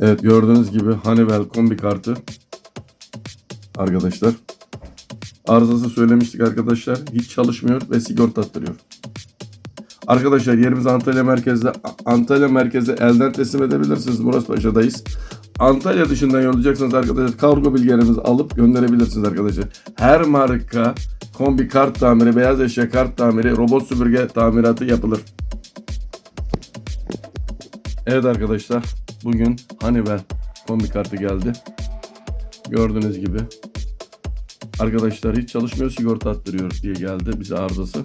Evet gördüğünüz gibi Honeywell kombi kartı arkadaşlar. Arızası söylemiştik arkadaşlar. Hiç çalışmıyor ve sigorta attırıyor. Arkadaşlar yerimiz Antalya merkezde. Antalya merkezde elden teslim edebilirsiniz. Murat Paşa'dayız. Antalya dışından yollayacaksanız arkadaşlar kargo bilgilerimizi alıp gönderebilirsiniz arkadaşlar. Her marka kombi kart tamiri, beyaz eşya kart tamiri, robot süpürge tamiratı yapılır. Evet arkadaşlar bugün Honeywell kombi kartı geldi. Gördüğünüz gibi. Arkadaşlar hiç çalışmıyor sigorta attırıyor diye geldi bize arızası.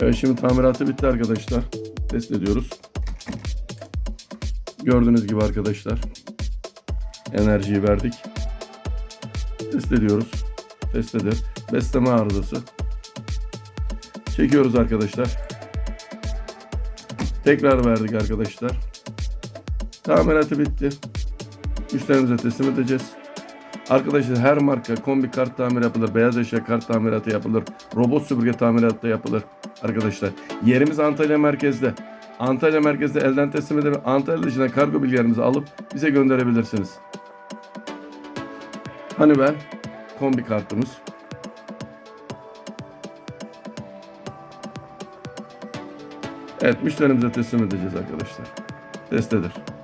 Evet şimdi tamiratı bitti arkadaşlar. Test ediyoruz. Gördüğünüz gibi arkadaşlar. Enerjiyi verdik. Test ediyoruz. Test eder. Besleme arızası. Çekiyoruz arkadaşlar. Tekrar verdik arkadaşlar. Tamiratı bitti. Müşterimize teslim edeceğiz. Arkadaşlar her marka kombi kart tamir yapılır, beyaz eşya kart tamiratı yapılır, robot süpürge tamiratı da yapılır arkadaşlar. Yerimiz Antalya merkezde. Antalya merkezde elden teslim edip Antalya dışına kargo bilgilerinizi alıp bize gönderebilirsiniz. Honeywell kombi kartımız. Evet müşterimize teslim edeceğiz arkadaşlar. Test eder.